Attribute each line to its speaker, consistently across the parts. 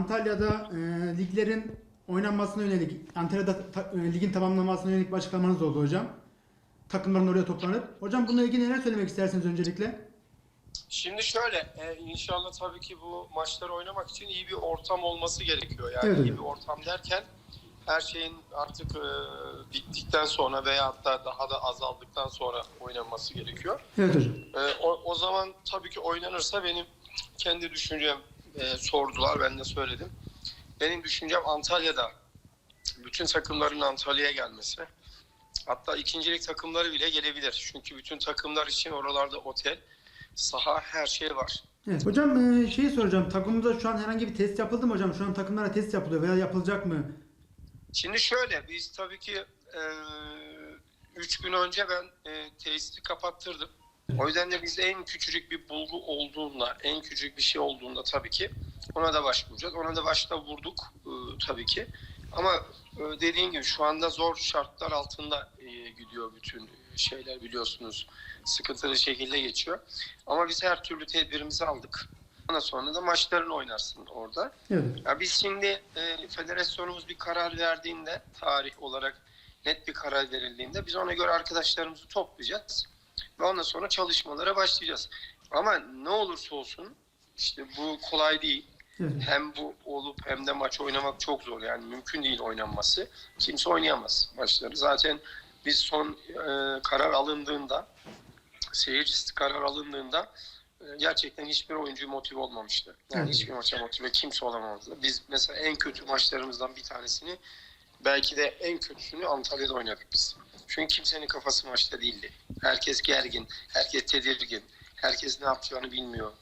Speaker 1: Antalya'da e, liglerin oynanmasına yönelik, Antalya'da ta- e, ligin tamamlanmasına yönelik bir açıklamanız oldu hocam. Takımların oraya toplanıp. Hocam bununla ilgili neler söylemek istersiniz öncelikle?
Speaker 2: Şimdi şöyle, e, inşallah tabii ki bu maçları oynamak için iyi bir ortam olması gerekiyor. Yani
Speaker 1: Evet
Speaker 2: iyi bir ortam derken her şeyin artık e, bittikten sonra veya hatta daha da azaldıktan sonra oynanması gerekiyor.
Speaker 1: Evet hocam.
Speaker 2: E, o, o zaman tabii ki oynanırsa benim kendi düşüncem e, sordular, ben de söyledim. Benim düşüncem Antalya'da bütün takımların Antalya'ya gelmesi. Hatta ikincilik takımları bile gelebilir. Çünkü bütün takımlar için oralarda otel, saha, her şey var.
Speaker 1: Evet. Hocam e, şeyi soracağım. Takımımızda şu an herhangi bir test yapıldı mı hocam? Şu an takımlara test yapılıyor veya yapılacak mı?
Speaker 2: Şimdi şöyle biz tabii ki e, üç gün önce ben e, tesisi kapattırdım. O yüzden de biz en küçücük bir bulgu olduğunda, en küçük bir şey olduğunda tabii ki ona da başvuracağız. Ona da başta vurduk e, tabii ki. Ama e, dediğim gibi şu anda zor şartlar altında e, gidiyor bütün şeyler biliyorsunuz. Sıkıntılı şekilde geçiyor. Ama biz her türlü tedbirimizi aldık. Ondan sonra da maçlarını oynarsın orada.
Speaker 1: Evet.
Speaker 2: Ya biz şimdi e, federasyonumuz bir karar verdiğinde tarih olarak net bir karar verildiğinde biz ona göre arkadaşlarımızı toplayacağız ve ondan sonra çalışmalara başlayacağız. Ama ne olursa olsun işte bu kolay değil.
Speaker 1: Evet.
Speaker 2: Hem bu olup hem de maç oynamak çok zor yani mümkün değil oynanması. Kimse oynayamaz maçları. Zaten biz son e, karar alındığında seyircisi karar alındığında e, gerçekten hiçbir oyuncu motive olmamıştı. Yani
Speaker 1: Evet.
Speaker 2: hiçbir maça motive kimse olamazdı. Biz mesela en kötü maçlarımızdan bir tanesini belki de en kötüsünü Antalya'da oynadık biz. Çünkü kimsenin kafası maçta değildi. Herkes gergin, herkes tedirgin, herkes ne yapacağını bilmiyor.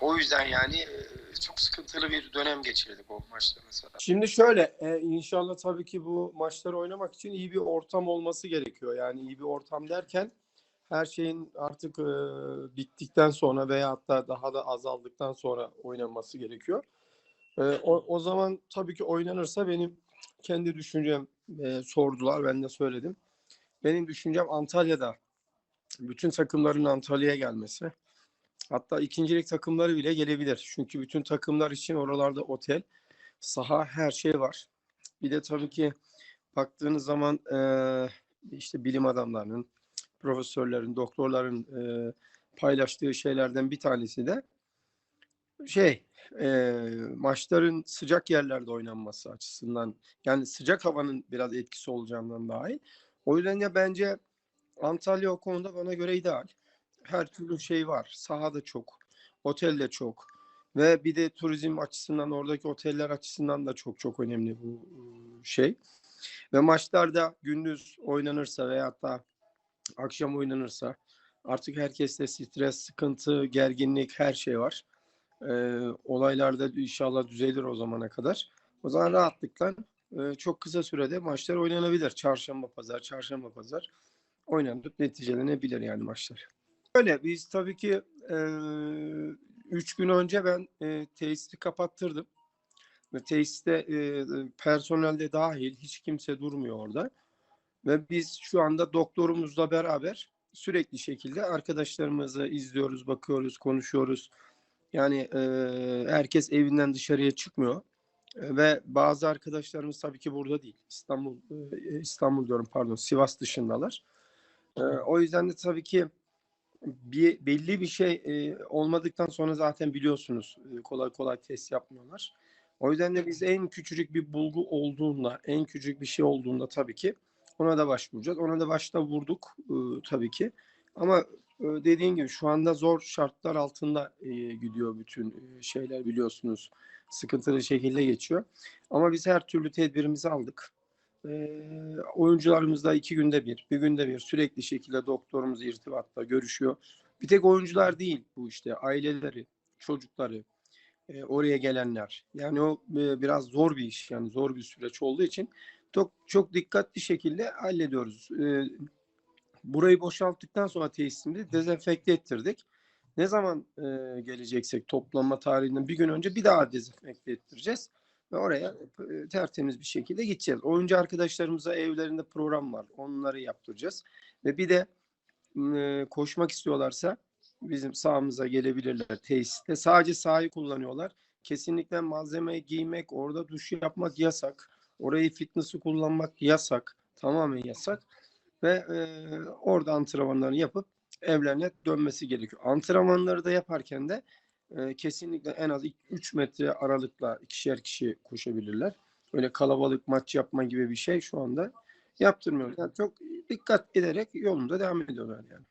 Speaker 2: O yüzden yani e, çok sıkıntılı bir dönem geçirdik o maçta mesela. Şimdi şöyle, e, inşallah tabii ki bu maçları oynamak için iyi bir ortam olması gerekiyor. Yani iyi bir ortam derken her şeyin artık e, bittikten sonra veya hatta daha da azaldıktan sonra oynanması gerekiyor. O, o zaman tabii ki oynanırsa benim kendi düşüncem e, sordular, ben de söyledim. Benim düşüncem Antalya'da bütün takımların Antalya'ya gelmesi. Hatta ikincilik takımları bile gelebilir. Çünkü bütün takımlar için oralarda otel, saha, her şey var. Bir de tabii ki baktığınız zaman e, işte bilim adamlarının, profesörlerin, doktorların e, paylaştığı şeylerden bir tanesi de şey e, maçların sıcak yerlerde oynanması açısından yani sıcak havanın biraz etkisi olacağından dahil. O yüzden de bence Antalya o konuda bana göre ideal. Her türlü şey var. Saha da çok, otel de çok ve bir de turizm açısından oradaki oteller açısından da çok çok önemli bu şey. Ve maçlarda gündüz oynanırsa veya hatta akşam oynanırsa artık herkeste stres, sıkıntı, gerginlik her şey var. Ee, olaylar inşallah düzelir o zamana kadar. O zaman rahatlıkla e, çok kısa sürede maçlar oynanabilir. Çarşamba, pazar, çarşamba, pazar oynanıp neticelenebilir yani maçlar. Öyle biz tabii ki e, üç gün önce ben e, tesisi kapattırdım. Ve tesiste e, personel de dahil hiç kimse durmuyor orada. Ve biz şu anda doktorumuzla beraber sürekli şekilde arkadaşlarımızı izliyoruz, bakıyoruz, konuşuyoruz. Yani e, herkes evinden dışarıya çıkmıyor. E, ve bazı arkadaşlarımız tabii ki burada değil. İstanbul e, İstanbul diyorum pardon Sivas dışındalar. E, o yüzden de tabii ki bir belli bir şey e, olmadıktan sonra zaten biliyorsunuz e, kolay kolay test yapmıyorlar. O yüzden de biz en küçücük bir bulgu olduğunda, en küçük bir şey olduğunda tabii ki ona da başvuracağız. Ona da başta vurduk e, tabii ki. Ama e, dediğim gibi şu anda zor şartlar altında e, gidiyor bütün e, şeyler biliyorsunuz. Sıkıntılı şekilde geçiyor. Ama biz her türlü tedbirimizi aldık. E, oyuncularımız da iki günde bir, bir günde bir sürekli şekilde doktorumuz irtibatta görüşüyor. Bir tek oyuncular değil bu işte aileleri, çocukları, e, oraya gelenler. Yani o e, biraz zor bir iş yani zor bir süreç olduğu için çok çok dikkatli şekilde hallediyoruz. E, burayı boşalttıktan sonra tesisimizi dezenfekte ettirdik. Ne zaman e, geleceksek toplanma tarihinden bir gün önce bir daha dezenfekte ettireceğiz. Ve oraya e, tertemiz bir şekilde gideceğiz. Oyuncu arkadaşlarımıza evlerinde program var. Onları yaptıracağız. Ve bir de e, koşmak istiyorlarsa bizim sahamıza gelebilirler tesiste. Sadece sahayı kullanıyorlar. kesinlikle malzeme giymek, orada duş yapmak yasak. Orayı fitness'ı kullanmak yasak. Tamamen yasak. Ve e, orada antrenmanlarını yapıp evlerine dönmesi gerekiyor. Antrenmanları da yaparken de e, kesinlikle en az 3 metre aralıkla ikişer kişi koşabilirler. Öyle kalabalık maç yapma gibi bir şey şu anda yaptırmıyoruz. Yani çok dikkat ederek yolunda devam ediyorlar yani.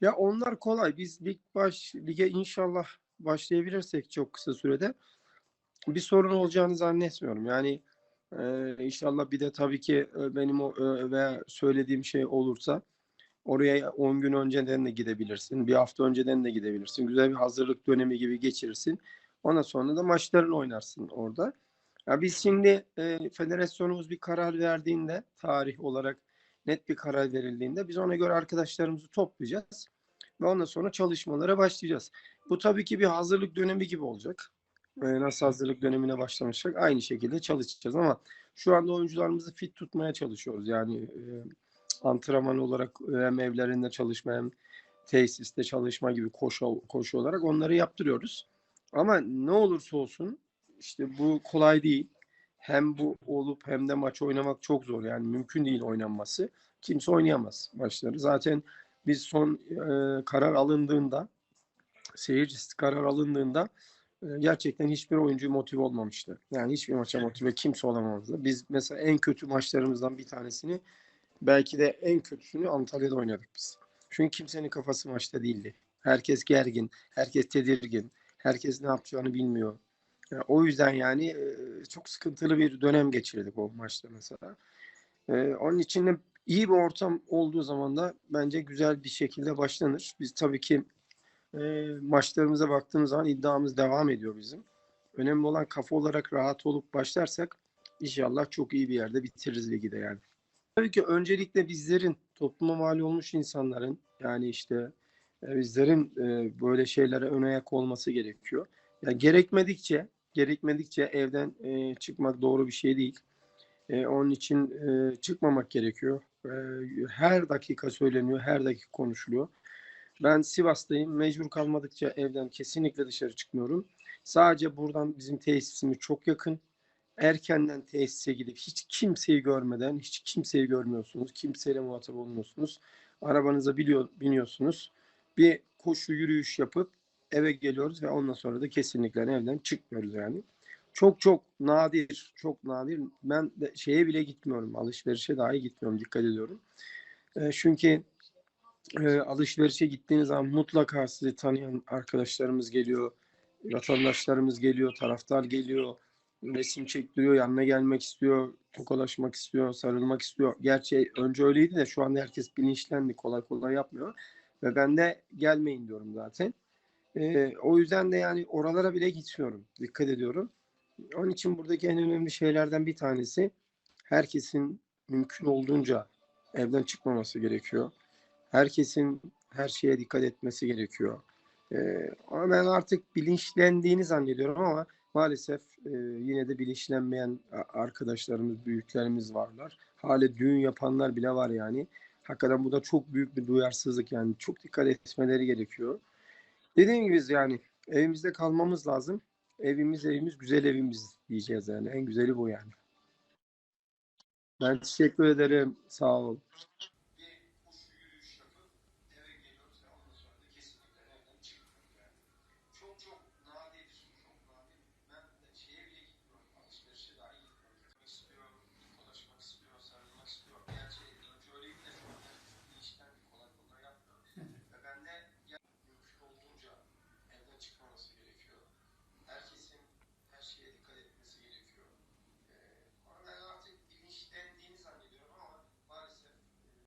Speaker 2: Ya onlar kolay. Biz lig baş lige inşallah başlayabilirsek çok kısa sürede bir sorun olacağını zannetmiyorum. Yani e, inşallah bir de tabii ki benim o e, ve söylediğim şey olursa oraya 10 gün önceden de gidebilirsin. Bir hafta önceden de gidebilirsin. Güzel bir hazırlık dönemi gibi geçirirsin. Ondan sonra da maçlarını oynarsın orada. Ya biz şimdi e, federasyonumuz bir karar verdiğinde tarih olarak net bir karar verildiğinde biz ona göre arkadaşlarımızı toplayacağız ve ondan sonra çalışmalara başlayacağız. Bu tabii ki bir hazırlık dönemi gibi olacak. E, nasıl hazırlık dönemine başlamışsak aynı şekilde çalışacağız ama şu anda oyuncularımızı fit tutmaya çalışıyoruz. Yani e, antrenman olarak hem evlerinde çalışma hem tesiste çalışma gibi koşu, koşu olarak onları yaptırıyoruz. Ama ne olursa olsun işte bu kolay değil. Hem bu olup hem de maç oynamak çok zor. Yani mümkün değil oynanması. Kimse oynayamaz maçları. Zaten biz son e, karar alındığında seyircisi karar alındığında e, gerçekten hiçbir oyuncu motive olmamıştı. Yani hiçbir maça motive kimse olamazdı. Biz mesela en kötü maçlarımızdan bir tanesini belki de en kötüsünü Antalya'da oynadık biz. Çünkü kimsenin kafası maçta değildi. Herkes gergin, herkes tedirgin, herkes ne yapacağını bilmiyor. Yani o yüzden yani e, çok sıkıntılı bir dönem geçirdik o maçta mesela. E, onun için de iyi bir ortam olduğu zaman da bence güzel bir şekilde başlanır. Biz tabii ki e, maçlarımıza baktığımız zaman iddiamız devam ediyor bizim. Önemli olan kafa olarak rahat olup başlarsak inşallah çok iyi bir yerde bitiririz ligi de yani. Tabii ki öncelikle bizlerin topluma mal olmuş insanların yani işte e, bizlerin e, böyle şeylere ön ayak olması gerekiyor. Yani gerekmedikçe gerekmedikçe evden e, çıkmak doğru bir şey değil. E, onun için e, çıkmamak gerekiyor. E, her dakika söyleniyor, her dakika konuşuluyor. Ben Sivas'tayım. Mecbur kalmadıkça evden kesinlikle dışarı çıkmıyorum. Sadece buradan bizim tesisimiz çok yakın. Erkenden tesise gidip hiç kimseyi görmeden, hiç kimseyi görmüyorsunuz. Kimseyle muhatap olmuyorsunuz. Arabanıza biliyor, biniyorsunuz. Bir koşu yürüyüş yapıp eve geliyoruz ve ondan sonra da kesinlikle evden çıkmıyoruz yani. Çok çok nadir, çok nadir. Ben de şeye bile gitmiyorum. Alışverişe dahi gitmiyorum. Dikkat ediyorum. E, çünkü e, alışverişe gittiğiniz zaman mutlaka sizi tanıyan arkadaşlarımız geliyor. Vatandaşlarımız geliyor, taraftar geliyor. Resim çektiriyor, yanına gelmek istiyor, tokalaşmak istiyor, sarılmak istiyor. Gerçi önce öyleydi de şu anda herkes bilinçlendi. Kolay kolay yapmıyor. Ve ben de gelmeyin diyorum zaten. Ee, o yüzden de yani oralara bile gitmiyorum. Dikkat ediyorum. Onun için buradaki en önemli şeylerden bir tanesi herkesin mümkün olduğunca evden çıkmaması gerekiyor. Herkesin her şeye dikkat etmesi gerekiyor. Ee, ama ben artık bilinçlendiğini zannediyorum ama maalesef e, yine de bilinçlenmeyen arkadaşlarımız, büyüklerimiz varlar. Hala düğün yapanlar bile var yani. Hakikaten bu da çok büyük bir duyarsızlık yani. Çok dikkat etmeleri gerekiyor. Dediğim gibi yani evimizde kalmamız lazım. Evimiz evimiz güzel evimiz diyeceğiz yani. En güzeli bu yani. Ben teşekkür ederim. Sağ ol.